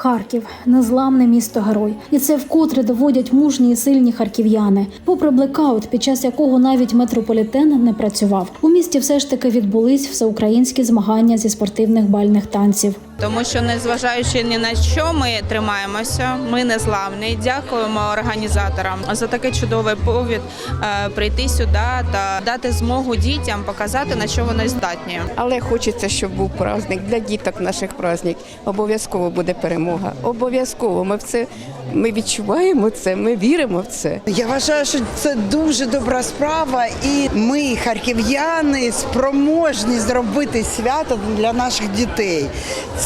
Харків незламне місто герой, і це вкотре доводять мужні і сильні харків'яни. Попри блекаут, під час якого навіть метрополітен не працював. У місті все ж таки відбулись всеукраїнські змагання зі спортивних бальних танців. Тому що, незважаючи ні на що, ми тримаємося, ми незламні. Дякуємо організаторам за такий чудовий повід е, прийти сюди та дати змогу дітям показати на що вони здатні. Але хочеться, щоб був праздник для діток наших праздник. Обов'язково буде перемога. Обов'язково. Ми в це ми відчуваємо це, ми віримо в це. Я вважаю, що це дуже добра справа, і ми, харків'яни, спроможні зробити свято для наших дітей.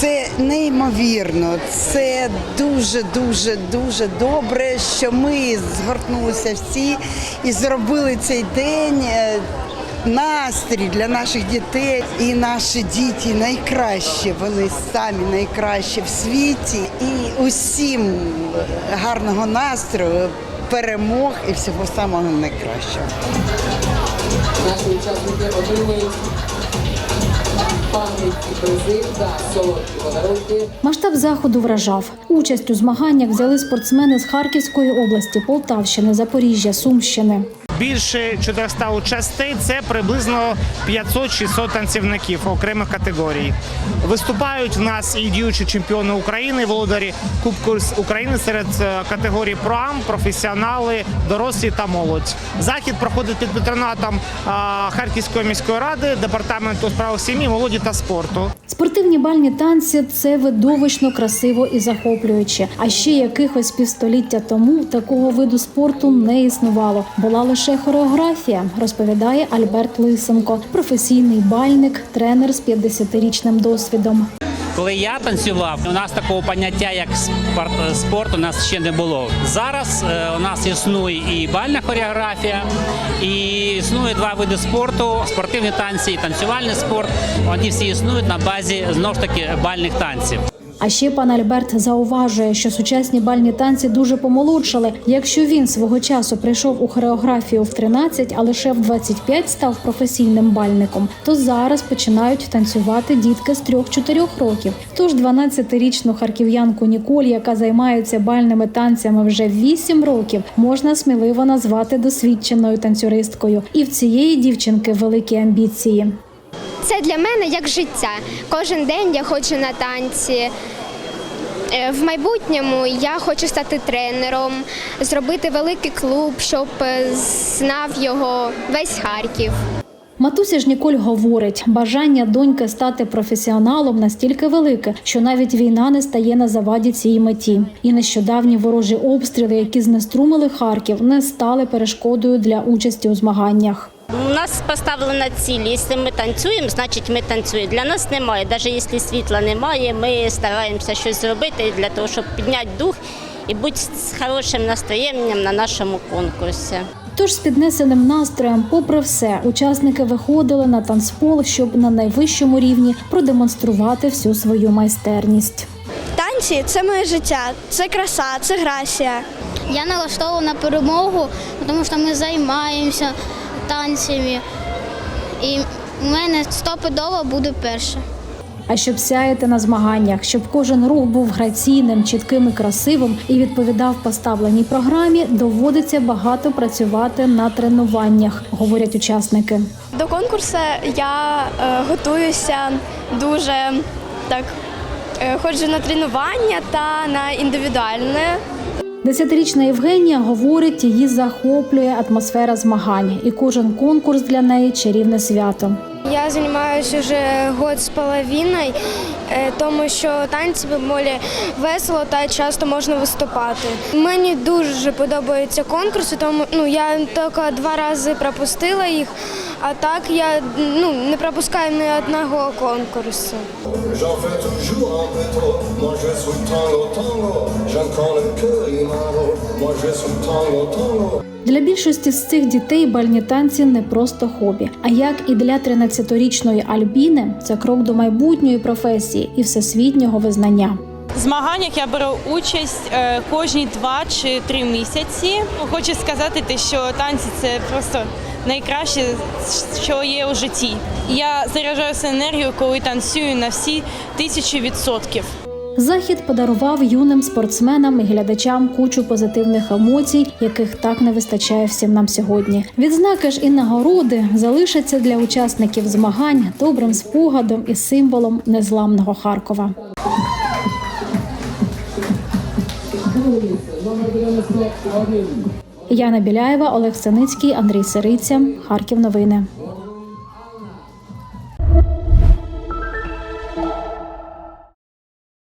Це неймовірно. Це дуже, дуже, дуже добре, що ми згортнулися всі і зробили цей день. е, Настрій для наших дітей і наші діти найкращі. Вони самі найкращі в світі. І усім гарного настрою, перемог і всього самого найкращого. Наші учасники отримують Масштаб заходу вражав. Участь у змаганнях взяли спортсмени з Харківської області, Полтавщини, Запоріжжя, Сумщини. Більше 400 участей це приблизно 500-600 танцівників окремих категорій. Виступають в нас і діючі чемпіони України, володарі Кубку України серед е, категорій проам, професіонали, дорослі та молодь. Захід проходить під патронатом Харківської міської ради, департаменту справ сім'ї, молоді та спорту. Спортивні бальні танці це видовищно красиво і захоплююче. А ще якихось півстоліття тому такого виду спорту не існувало. Була лише хореографія, розповідає Альберт Лисенко, професійний бальник, тренер з 50-річним досвідом. Коли я танцював, у нас такого поняття як спорт, у нас ще не було. Зараз е, у нас існує і бальна хореографія, і існує два види спорту: спортивні танці і танцювальний спорт. Вони всі існують на базі знову ж таки бальних танців. А ще пан Альберт зауважує, що сучасні бальні танці дуже помолодшали. Якщо він свого часу прийшов у хореографію в 13, а лише в 25 став професійним бальником, то зараз починають танцювати дітки з 3-4 років. Тож 12-річну харків'янку Ніколь, яка займається бальними танцями вже 8 років, можна сміливо назвати досвідченою танцюристкою. І в цієї дівчинки великі амбіції. Це для мене як життя. Кожен день я ходжу на танці. Е, В майбутньому я хочу стати тренером, зробити великий клуб, щоб е, знав його весь Харків. Матуся ж Ніколь говорить, бажання доньки стати професіоналом настільки велике, що навіть війна не стає на заваді цій меті. І нещодавні ворожі обстріли, які знеструмили Харків, не стали перешкодою для участі у змаганнях. У нас поставлена ціль. Якщо ми танцюємо, значить ми танцюємо. Для нас немає. Навіть якщо світла немає, ми стараємося щось зробити для того, щоб підняти дух і бути з хорошим настроєнням на нашому конкурсі. Тож з піднесеним настроєм, попри все, учасники виходили на танцпол, щоб на найвищому рівні продемонструвати всю свою майстерність. Танці це моє життя, це краса, це грація. Я налаштована на перемогу, тому що ми займаємося танцями. І у мене стопудово буде перше. А щоб сяяти на змаганнях, щоб кожен рух був граційним, чітким і красивим і відповідав поставленій програмі, доводиться багато працювати на тренуваннях, говорять учасники. До конкурсу я е, готуюся дуже так. е, Ходжу на тренування та на індивідуальне Десятирічна Євгенія говорить, її захоплює атмосфера змагань, і кожен конкурс для неї чарівне свято. Я займаюся вже год з половиною, е, тому що танці доволі весело та часто можна виступати. Мені дуже подобаються конкурси, тому ну я тільки два рази пропустила їх, а так я ну не пропускаю ні одного конкурсу. Moi je suis tango tango. Для більшості з цих дітей бальні танці не просто хобі. А як і для 13-річної Альбіни, це крок до майбутньої професії і всесвітнього визнання. В змаганнях я беру участь е, кожні два чи три місяці. Хочу сказати, що танці це просто найкраще, що є у житті. Я заряджаюся енергією, коли танцюю на всі тисячі відсотків. Захід подарував юним спортсменам і глядачам кучу позитивних емоцій, яких так не вистачає всім нам сьогодні. Відзнаки ж і нагороди залишаться для учасників змагань добрим спогадом і символом незламного Харкова. Яна Біляєва, Олег Саницький, Андрій Сириця. Харків. Новини.